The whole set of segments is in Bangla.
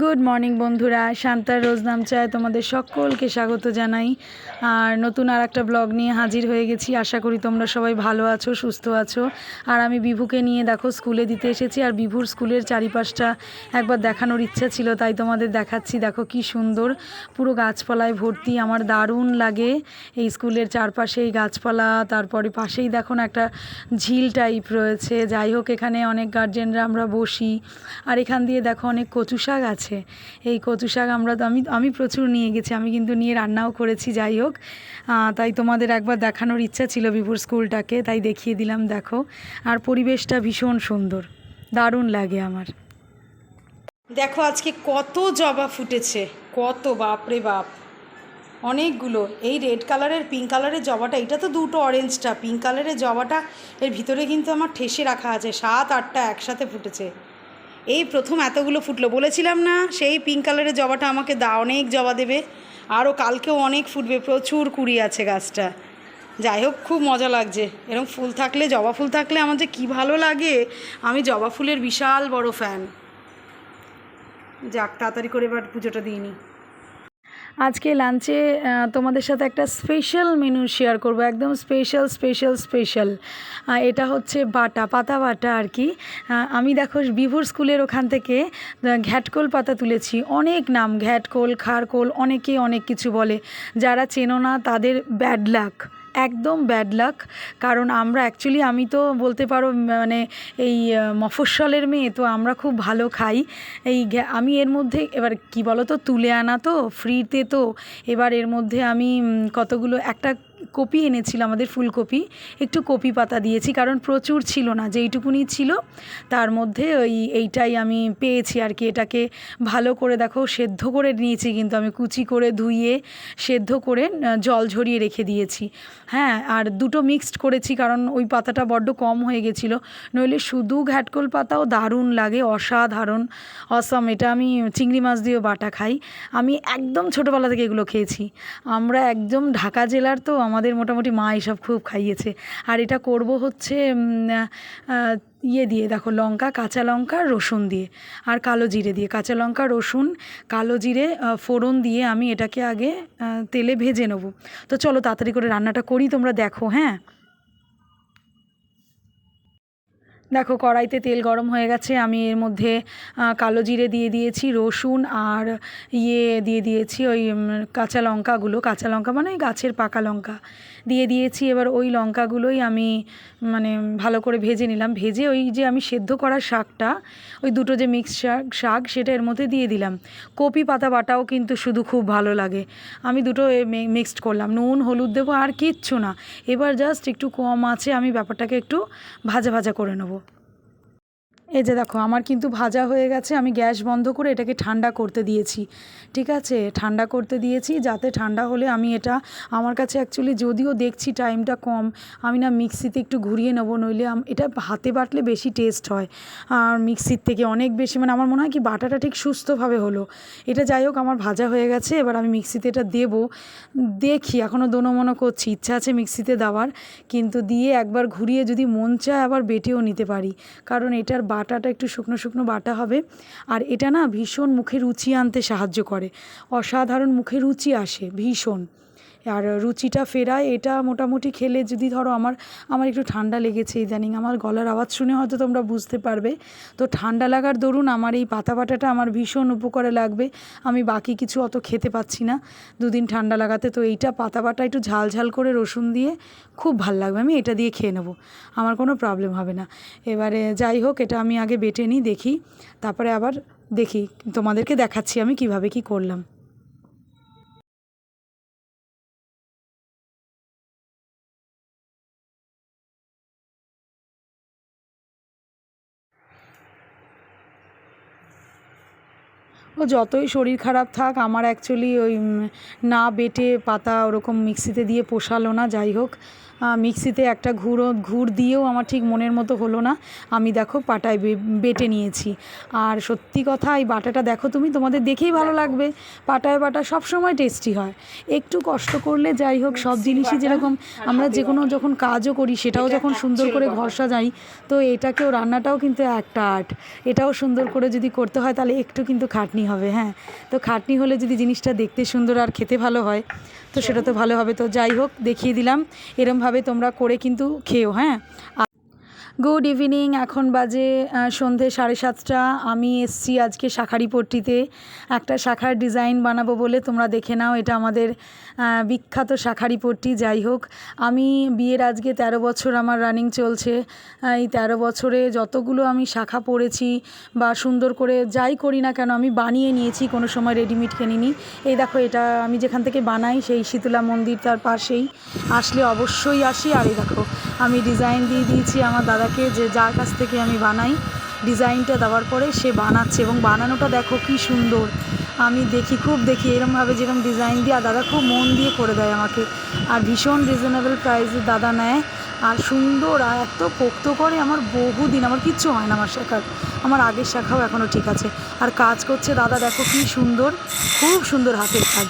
গুড মর্নিং বন্ধুরা। শান্তার রোজ নাম চায় তোমাদের সকলকে স্বাগত জানাই। আর নতুন আর একটা ব্লগ নিয়ে হাজির হয়ে গেছি। আশা করি তোমরা সবাই ভালো আছো, সুস্থ আছো। আর আমি বিভুকে নিয়ে দেখো, স্কুলে দিতে এসেছি। আর বিভুর স্কুলের চারিপাশটা একবার দেখানোর ইচ্ছা ছিল, তাই তোমাদের দেখাচ্ছি। দেখো কি সুন্দর, পুরো গাছপালায় ভর্তি। আমার দারুণ লাগে এই স্কুলের চারপাশে এই গাছপালা। তারপরে পাশেই দেখো না একটা ঝিল টাইপ রয়েছে। যাই হোক, এখানে অনেক গার্জেনরা আমরা বসি। আর এখান দিয়ে দেখো অনেক কচু শাক আছে। এই কচু শাক আমরা তো, আমি আমি প্রচুর নিয়ে গেছি, আমি কিন্তু নিয়ে রান্নাও করেছি, যাই হোক। তাই তোমাদের একবার দেখানোর ইচ্ছা ছিল বিপুর স্কুলটাকে, তাই দেখিয়ে দিলাম, দেখো। আর পরিবেশটা ভীষণ সুন্দর, দারুণ লাগে আমার। দেখো আজকে কত জবা ফুটেছে, কত বাপরে বাপ। অনেকগুলো, এই রেড কালারের, পিঙ্ক কালারের জবাটা, এটা তো দুটো অরেঞ্জটা, পিঙ্ক কালারের জবাটা, এর ভিতরে কিন্তু আমার ঠেসে রাখা আছে, সাত, আটটা একসাথে ফুটেছে। এই প্রথম এতগুলো ফুটলো। বলেছিলাম না, সেই পিঙ্ক কালারের জবাটা আমাকে দা অনেক জবা দেবে। আরও কালকেও অনেক ফুটবে, প্রচুর কুড়ি আছে গাছটা। যাই হোক, খুব মজা লাগছে। এরকম ফুল থাকলে, জবা ফুল থাকলে আমার যে কী ভালো লাগে, আমি জবা ফুলের বিশাল বড় ফ্যান যাক, তাড়াতাড়ি করে এবার পুজোটা দিইনি আজকে লাঞ্চে তোমাদের সাথে একটা স্পেশাল মেনু শেয়ার করব, একদম স্পেশাল স্পেশাল স্পেশাল এটা হচ্ছে বাটা, পাতা বাটা আর কি। আমি দেখো বিভোর স্কুলের ওখান থেকে ঘ্যাটকোল পাতা তুলেছি। অনেক নাম, ঘ্যাটকোল, খারকোল, অনেকেই অনেক কিছু বলে। যারা চেনো না, তাদের ব্যাড লাক একদম ব্যাড লাক কারণ আমরা অ্যাকচুয়ালি আমি তো বলতে পারো মানে এই মফস্বলের মেয়ে, তো আমরা খুব ভালো খাই। এই আমি এর মধ্যে, এবার কি বলো তো তুলে আনা তো ফ্রিতে তো এবার এর মধ্যে আমি কতগুলো, একটা কপি এনেছিল, আমাদের ফুলকপি। একটু কপি পাতা দিয়েছি, কারণ প্রচুর ছিল না, যেইটুকুনি ছিল, তার মধ্যে ওই এইটাই আমি পেয়েছি আর কি। এটাকে ভালো করে দেখো, সেদ্ধ করে নিয়েছি, কিন্তু আমি কুচি করে ধুইয়ে সেদ্ধ করে জল ঝরিয়ে রেখে দিয়েছি। হ্যাঁ আর দুটো মিক্সড করেছি, কারণ ওই পাতাটা বড্ড কম হয়ে গেছিল। নইলে শুধু ঘ্যাটকোল পাতাও দারুণ লাগে, অসাধারণ, অসম। এটা আমি চিংড়ি মাছ দিয়েও বাটা খাই। আমি একদম ছোটোবেলা থেকে এগুলো খেয়েছি। আমরা একদম ঢাকা জেলার তো, আমাদের মোটামুটি মা এইসব খুব খাইয়েছে। আর এটা করব হচ্ছে ইয়ে দিয়ে, দেখো, লঙ্কা, কাঁচা লঙ্কা, রসুন দিয়ে, আর কালো জিরে দিয়ে। কাঁচা লঙ্কা, রসুন, কালো জিরে ফোড়ন দিয়ে আমি এটাকে আগে তেলে ভেজে নেব। তো চলো তাড়াতাড়ি করে রান্নাটা করি, তোমরা দেখো হ্যাঁ? দেখো, কড়াইতে তেল গরম হয়ে গেছে, আমি এর মধ্যে কালো জিরে দিয়ে দিয়েছি, রসুন আর ইয়ে দিয়ে দিয়েছি, ওই কাঁচা লঙ্কাগুলো, কাঁচা লঙ্কা মানে গাছের পাকা লঙ্কা দিয়ে দিয়েছি। এবার ওই লঙ্কাগুলোই আমি মানে ভালো করে ভেজে নিলাম। ভেজে ওই যে আমি সেদ্ধ করা শাকটা, ওই দুটো যে মিক্স শাক শাক, সেটা এর মধ্যে দিয়ে দিলাম। কপি পাতা বাটাও কিন্তু শুধু খুব ভালো লাগে। আমি দুটো মিক্সড করলাম। নুন, হলুদ দেবো আর কিচ্ছু না। এবার জাস্ট একটু কম আছে, আমি ব্যাপারটাকে একটু ভাজা ভাজা করে নেব। এই যে দেখো, আমার কিন্তু ভাজা হয়ে গেছে, আমি গ্যাস বন্ধ করে এটাকে ঠান্ডা করতে দিয়েছি, ঠিক আছে? ঠান্ডা করতে দিয়েছি, যাতে ঠান্ডা হলে আমি এটা, আমার কাছে অ্যাকচুয়ালি যদিও দেখছি টাইমটা কম, আমি না মিক্সিতে একটু ঘুরিয়ে নেব, নইলে এটা হাতে বাটলে বেশি টেস্ট হয়। আর মিক্সির থেকে অনেক বেশি মানে আমার মনে হয় কি বাটাটা ঠিক সুস্থভাবে হলো। এটা যাই হোক, আমার ভাজা হয়ে গেছে, এবার আমি মিক্সিতে এটা দেবো। দেখি এখনও দোনো করছি, ইচ্ছা আছে মিক্সিতে দেওয়ার, কিন্তু দিয়ে একবার ঘুরিয়ে যদি মন চায় আবার বেটেও নিতে পারি। কারণ এটার বাটাটা একটু শুকনো শুকনো বাটা হবে। আর এটা না ভীষণ মুখে রুচি আনতে সাহায্য করে। অসাধারণ মুখে রুচি আসে, ভীষণ। আর রুচিটা ফেরায়, এটা মোটামুটি খেলে যদি ধরো আমার আমার একটু ঠান্ডা লেগেছে ইদানিং, আমার গলার আওয়াজ শুনে হয়তো তোমরা বুঝতে পারবে। তো ঠান্ডা লাগার দরুন আমার এই পাতা বাটাটা আমার ভীষণ উপকারে লাগবে, আমি বাকি কিছু অত খেতে পাচ্ছি না। দুদিন ঠান্ডা লাগাতে, তো এইটা পাতা বাটা একটু ঝাল ঝাল করে রসুন দিয়ে খুব ভালো লাগবে, আমি এটা দিয়ে খেয়ে নেব, আমার কোনো প্রবলেম হবে না। এবারে যাই হোক, এটা আমি আগে বেটে নিই, দেখি, তারপরে আবার দেখি, তোমাদেরকে দেখাচ্ছি আমি কীভাবে কি করলাম। ও যতই শরীর খারাপ থাক, আমার অ্যাকচুয়ালি ওই না বেটে পাতা ওরকম মিক্সিতে দিয়ে পোষালো না, যাই হোক। মিক্সিতে একটা ঘুরো ঘুর দিয়েও আমার ঠিক মনের মতো হলো না। আমি দেখো পাটায় বেটে নিয়েছি। আর সত্যি কথা এই বাটাটা দেখো তুমি তোমাদের দেখেই ভালো লাগবে। পাটায় বাটা সবসময় টেস্টি হয়। একটু কষ্ট করলে যাই হোক সব জিনিসই যেরকম আমরা যে কোনো যখন কাজও করি সেটাও যখন সুন্দর করে ঘর সাজাই তো এটাকেও রান্নাটাও কিন্তু একটা আর্ট। এটাও সুন্দর করে যদি করতে হয় তাহলে একটু কিন্তু খাটনি খাটনি হবে হ্যাঁ। তো খাটনি হলে যদি জিনিসটা দেখতে সুন্দর আর খেতে ভালো হয় তো সেটা তো ভালো হবে। তো যাই হোক দেখিয়ে দিলাম। এরমভাবে তোমরা করে কিন্তু খেও হ্যাঁ? গুড ইভিনিং এখন বাজে সন্ধে সাড়ে সাতটা। আমি এসছি আজকে শাখারি পট্টিতে একটা শাখার ডিজাইন বানাবো বলে তোমরা দেখে নাও, এটা আমাদের বিখ্যাত শাখারি পট্টি যাই হোক, আমি বিয়ের আজকে তেরো বছর আমার রানিং চলছে। এই তেরো বছরে যতগুলো আমি শাখা পড়েছি বা সুন্দর করে যাই করি না কেন, আমি বানিয়ে নিয়েছি, কোনো সময় রেডিমেড কিনিনি। এই দেখো, এটা আমি যেখান থেকে বানাই, সেই শীতলা মন্দির তার পাশেই। আসলে অবশ্যই আসি, আর এই দেখো আমি ডিজাইন দিয়ে দিয়েছি আমার দাদাকে যে যার কাছ থেকে আমি বানাই। ডিজাইনটা দেওয়ার পরে সে বানাচ্ছে এবং বানানোটা দেখো কি সুন্দর। আমি দেখি, খুব দেখি এরমভাবে যেরকম ডিজাইন দিয়ে, আর দাদা খুব মন দিয়ে করে দেয় আমাকে। আর ভীষণ রিজনেবল প্রাইসে দাদা নেয়। আর সুন্দর, আর এত পোক্ত করে আমার বহুদিন, আমার কিচ্ছু হয় না আমার শাখার। আমার আগের শাখাও এখনও ঠিক আছে। আর কাজ করছে দাদা, দেখো কি সুন্দর, খুব সুন্দর হাতের কাজ।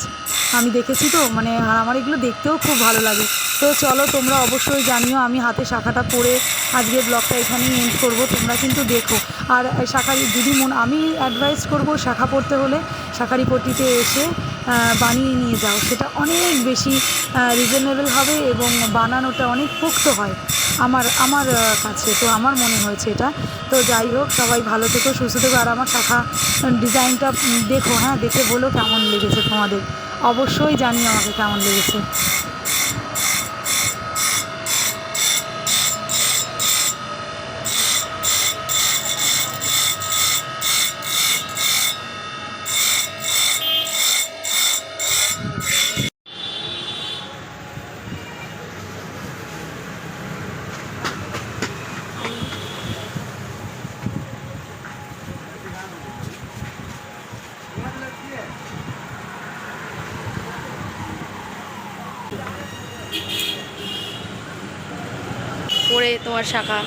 আমি দেখেছি তো মানে আর আমার এগুলো দেখতেও খুব ভালো লাগে। তো চলো, তোমরা অবশ্যই জানিও, আমি হাতে শাখাটা পরে আজকে ব্লগটা এখানেই এন্ড করব, তোমরা কিন্তু দেখো। আর শাখারি, যদি মন, আমি অ্যাডভাইস করব শাখা পড়তে হলে, শাখারি পট্টিতে এসে বানিয়ে নিয়ে যাও। সেটা অনেক বেশি রিজনেবল হবে এবং বানানোটা অনেক পোক্ত হয় আমার আমার কাছে। তো আমার মনে হয়েছে এটা। তো যাই হোক, সবাই ভালো থেকো, সুস্থ থেকো। আর আমার শাখা ডিজাইনটা দেখো হ্যাঁ দেখে বলো কেমন লেগেছে তোমাদের। অবশ্যই জানিও আমাকে কেমন লেগেছে। তোমার শাখা।